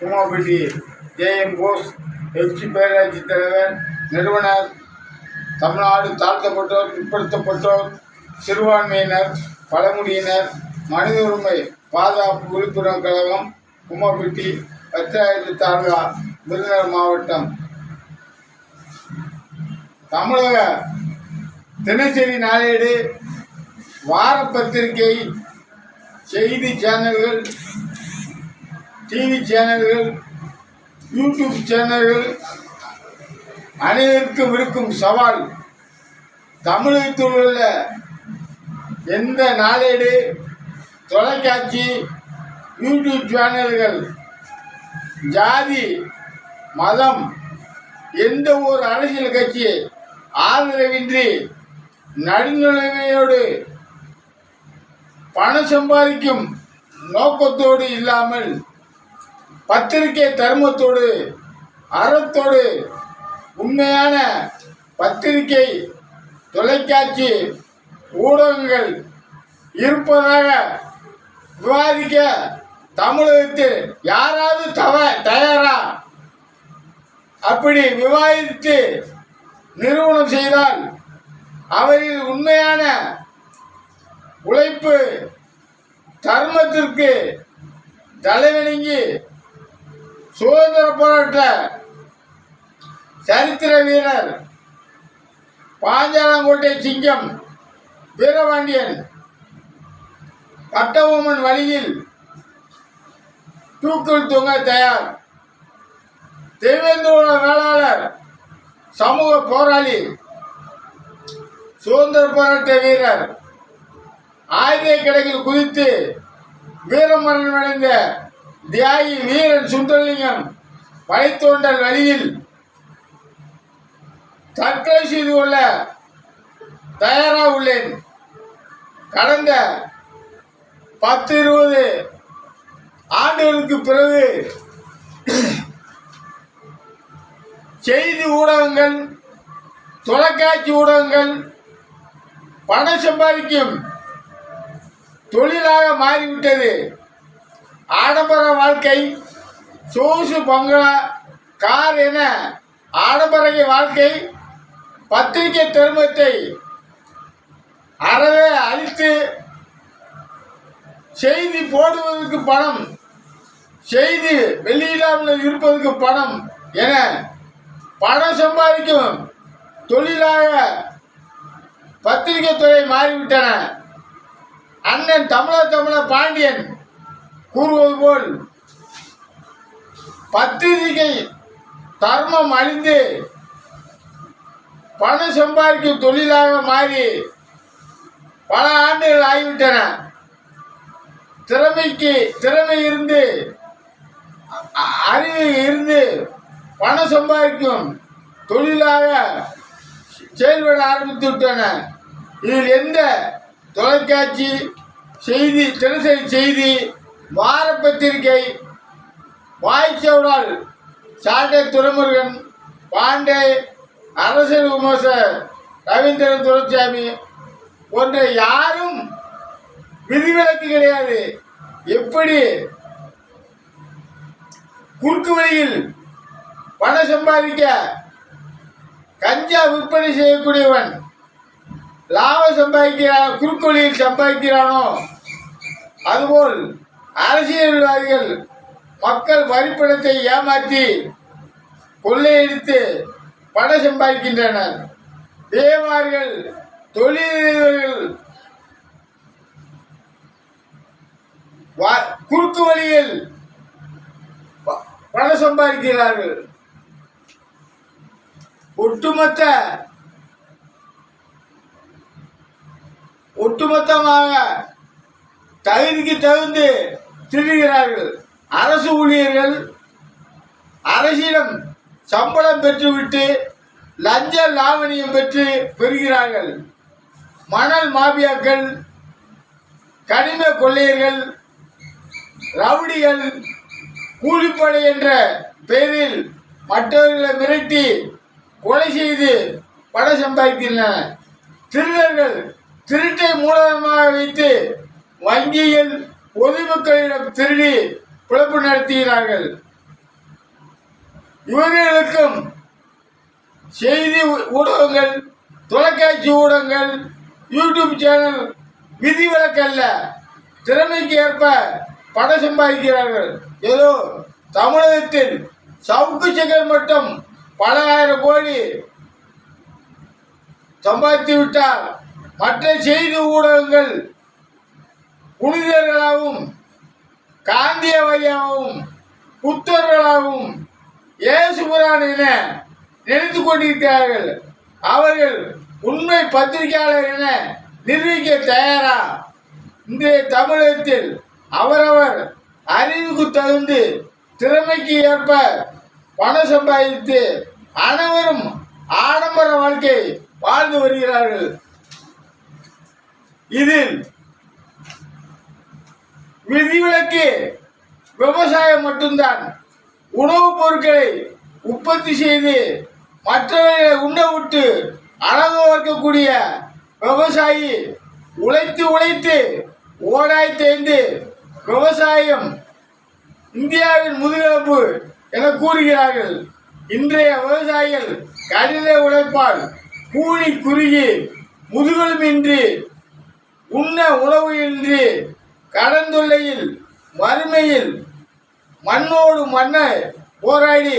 Kumapatti JM Bose எச்சி பேராட்சி தலைவர் நிறுவனர் தமிழ்நாடு தாழ்த்தப்பட்டோர் பிற்படுத்தப்பட்டோர் சிறுபான்மையினர் பழங்குடியினர் மனித உரிமை பாதுகாப்பு விழிப்புணர்வு கழகம் குமாபட்டி பத்தாயிரத்தி தாலுகா விருதுநகர் மாவட்டம். தமிழக தினசரி நாளேடு வார பத்திரிகை செய்தி சேனல்கள் டிவி சேனல்கள் யூடியூப் சேனல்கள் அனைவருக்கும் இருக்கும் சவால் தமிழகத்தில் உள்ள எந்த நாளேடு தொலைக்காட்சி யூடியூப் சேனல்கள் ஜாதி மதம் எந்த ஒரு அரசியல் கட்சி ஆதரவின்றி நடுநிலைமையோடு பணம் சம்பாதிக்கும் நோக்கத்தோடு இல்லாமல் பத்திரிகை தர்மத்தோடு அறத்தோடு உண்மையான பத்திரிகை தொலைக்காட்சி ஊடகங்கள் இருப்பதாக விவாதிக்க தமிழகத்தில் யாராவது தவ தயாரா? அப்படி விவாதித்து நிறுவனம் செய்தால் அவரின் உண்மையான உழைப்பு தர்மத்திற்கு தலைவணங்கி சுதந்திர போராட்ட சரித்திர வீரர் பாஞ்சாலங்கோட்டை சிங்கம் வீரபாண்டியன் பட்டபொம்மன் வழியில் தூக்கில் தொங்க தயார். தேவேந்திரோட வேளாளர் சமூக போராளி சுதந்திர போராட்ட வீரர் ஆயுத கிடக்கில் குதித்து வீரமரணம் அடைந்த தியாகி வீரன் சுந்தரலிங்கம் வழித்தோண்டல் வழியில் தற்கொலை செய்து கொள்ள தயாராக உள்ளேன் கடந்த பத்து இருபது ஆண்டுகளுக்கு பிறகு செய்தி ஊடகங்கள் தொலைக்காட்சி ஊடகங்கள் பணம் சம்பாதிக்கும் தொழிலாக மாறிவிட்டது. ஆடம்பர வாழ்க்கை சூசு பங்களா கார் என ஆடம்பர வாழ்க்கை பத்திரிகை தர்மத்தை அறவே அழித்து செய்தி போடுவதற்கு பணம் செய்தி வெளியிடாமல் இருப்பதற்கு பணம் என பணம் சம்பாதிக்கும் தொழிலாக பத்திரிகை துறை மாறிவிட்டன. அண்ணன் தமிழர் தமிழர் பாண்டியன் கூறுவது போல் பத்திரிகை தர்மம் அழிந்து பணம் சம்பாதிக்கும் தொழிலாக மாறி பல ஆண்டுகள் ஆகிவிட்டன. திறமைக்கு திறமை இருந்து அறிவு இருந்து பணம் சம்பாதிக்கும் தொழிலாக செயல்பட ஆரம்பித்து விட்டன. இதில் எந்த தொலைக்காட்சி செய்தி தினசரி செய்தி வார பத்திரிகை வாய்ச்சவுடால் சாட்டை துரைமுருகன் பாண்டே அரசியல் விமர்சகர் ரவீந்திரன் துரைசாமி போன்ற யாரும் விதிவிலக்கு கிடையாது. எப்படி? குறுக்கு வழியில் பணம் சம்பாதிக்க கஞ்சா விற்பனை செய்யக்கூடியவன் லாபம் சம்பாதிக்கிறான் குறுக்கு வழியில் சம்பாதிக்கிறானோ? அதுபோல் அரசியல்வாதிகள் மக்கள் வரிப்பணத்தை ஏமாற்றி கொள்ளையடித்து பணம் சம்பாதிக்கின்றனர். தேவார்கள் தொழிலதிபர்கள் குறுக்கு வழியில் பணம் சம்பாதிக்கிறார்கள். ஒட்டுமொத்த ஒட்டுமொத்தமாக தகுதிக்கு தகுந்து திருடுகிறார்கள் அரசு ஊழியர்கள் அரசிடம் சம்பளம் பெற்றுவிட்டு லஞ்ச லாவணியம் பெற்று பெறுகிறார்கள். மணல் மாபியாக்கள் கனிம கொள்ளையர்கள் ரவுடிகள் கூலிப்படை என்ற பெயரில் மற்றவர்களை மிரட்டி கொலை செய்து படம் சம்பாதிக்கின்றன திருடர்கள் திருட்டை மூலதனமாக வைத்து வங்கியில் பொதுமக்களிடம் திருடி பிழப்பு நடத்துகிறார்கள். இவர்களுக்கும் செய்தி ஊடகங்கள் தொலைக்காட்சி ஊடகங்கள் யூடியூப் சேனல் விதிவிலக்கல்ல. திறமைக்கு ஏற்ப பணம் சம்பாதிக்கிறார்கள். ஏதோ தமிழகத்தில் சவுக்கு சக்கர் மட்டும் பல ஆயிரம் கோடி சம்பாதித்து விட்டார் மற்ற செய்தி ஊடகங்கள் புனிதர்களாகவும் காந்தியவையாகவும் புத்தர்களாகவும் இயேசுபுரான் என நினைத்து கொண்டிருக்கிறார்கள். அவர்கள் உண்மை பத்திரிகையாளர் என நிரூபிக்க தயாரா? இன்றைய தமிழகத்தில் அவரவர் அறிவுக்கு தகுந்து திறமைக்கு ஏற்ப பணம் சம்பாதித்து அனைவரும் ஆடம்பர வாழ்க்கை வாழ்ந்து வருகிறார்கள். இதில் விதிவிலக்கு விவசாயம் மட்டும்தான். உணவுப் பொருட்களை உற்பத்தி செய்து மற்றவர்களை உண்ண விட்டு அழகு வைக்கக்கூடிய விவசாயி உழைத்து உழைத்து ஓடாய் தேய்ந்து விவசாயம் இந்தியாவின் முதுகெலும்பு என கூறுகிறார்கள். இன்றைய விவசாயிகள் கடின உழைப்பால் கூலி குறுகி முதுகெலும்பின்றி உண்ண உணவு இன்றி கடந்துள்ளையில் மறுமையில் மண்ணோடு மண்ணை போராடி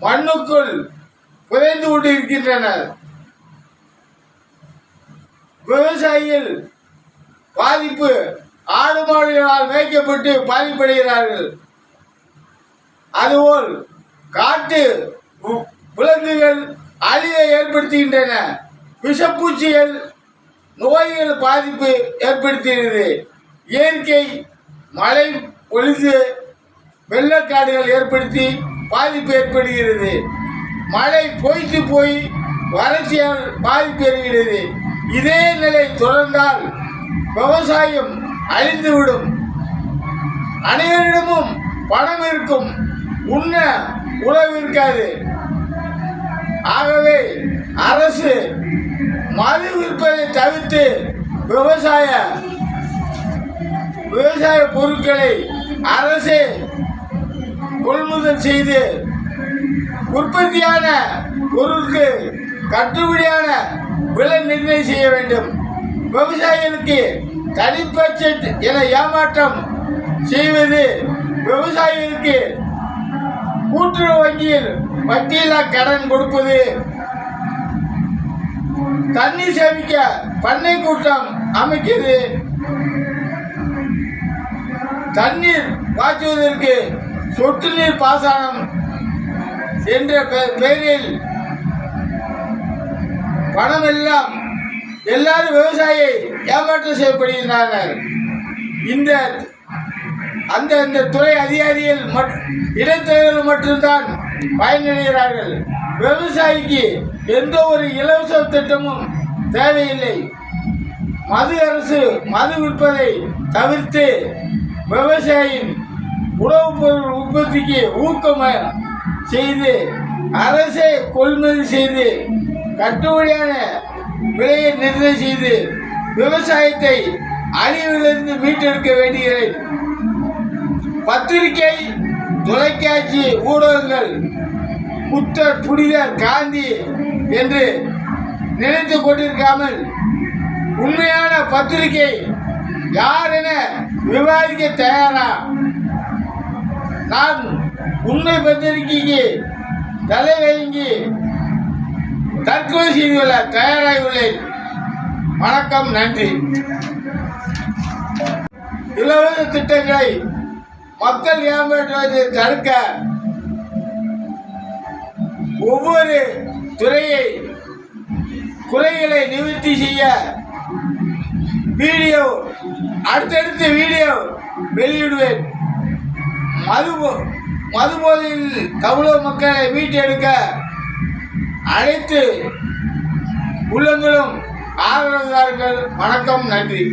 மண்ணுக்குள் புதைந்து கொண்டு இருக்கின்றனர் விவசாயிகள் பாதிப்பு ஆடு மாடுகளால் மேய்க்கப்பட்டு பாதிப்படைகிறார்கள். அதுபோல் காட்டு விலங்குகள் அழிவை ஏற்படுத்துகின்றன. விஷப்பூச்சிகள் நோய்கள் பாதிப்பு ஏற்படுத்துகிறது. இயற்கை மழை பொழுது வெள்ளக்காடுகள் ஏற்படுத்தி பாதிப்பு ஏற்படுகிறது. மழை பொய்த்து போய் வறட்சியால் பாதிப்பு ஏற்படுகிறது. இதே நிலை தொடர்ந்தால் விவசாயம் அழிந்துவிடும். அனைவரிடமும் பணம் இருக்கும். உண்ண உணவு இருக்காது. ஆகவே அரசு மது விற்பதை தவிர்த்து விவசாய விவசாய பொருட்களை அரசே கொள்முதல் செய்து உற்பத்தியான பொருளுக்கு கட்டுப்படியான விலை நிர்ணயம் செய்ய வேண்டும். விவசாயிகளுக்கு தனி பட்ஜெட் என ஏமாற்றம் செய்வது விவசாயிகளுக்கு கூட்டுறவு வங்கியில் வட்டியில்லா கடன் கொடுப்பது. தண்ணீர் சேமிக்க பண்ணை கூட்டம் அமைக்கிறது. தண்ணீர் பாய்ச்சுவதற்கு சொட்டு நீர் பாசனம் என்ற பெ- பெயரில் பணம் எல்லாம் எல்லாரும் விவசாயியை ஏமாற்றம் செய்யப்படுகின்றனர் இந்த அந்த அந்த துறை அதிகாரிகள் மட் இடைத்தரகர்கள் மட்டும்தான் பயனடைகிறார்கள். விவசாயிக்கு எந்த ஒரு இலவச திட்டமும் தேவையில்லை. மது அரசு மது விற்பதை தவிர்த்து விவசாயியின் உணவுப் பொருள் உற்பத்திக்கு ஊக்கம் செய்து அரசே கொள்முதல் செய்து கட்டுப்படியான விலையை நிர்ணயம் செய்து விவசாயத்தை அழிவிலிருந்து மீட்டெடுக்க வேண்டுகிறேன். பத்திரிகை தொலைக்காட்சி ஊடகங்கள் புத்தர் புனிதர் காந்தி என்று நினைத்து கொண்டிருக்காமல் உண்மையான பத்திரிகை யார் விவாதிக்க தயாரா? நான் உண்மை பத்திரிகைக்கு தலை வழங்கி தற்கொலை செய்து கொள்ள தயாராகி வணக்கம் நன்றி. இலவச திட்டங்களை மக்கள் ஏமாற்றுவதை தடுக்க ஒவ்வொரு துறையை குறைகளை நிவர்த்தி செய்ய வீடியோ அடுத்தடுத்த வீடியோ வெளியிடுவேன். மது மதுபோதையில் மது போதையில் தமிழக மக்களை மீட்டெடுக்க அனைத்து உள்ளங்களும் ஆதரவுதார்கள் வணக்கம் நன்றி.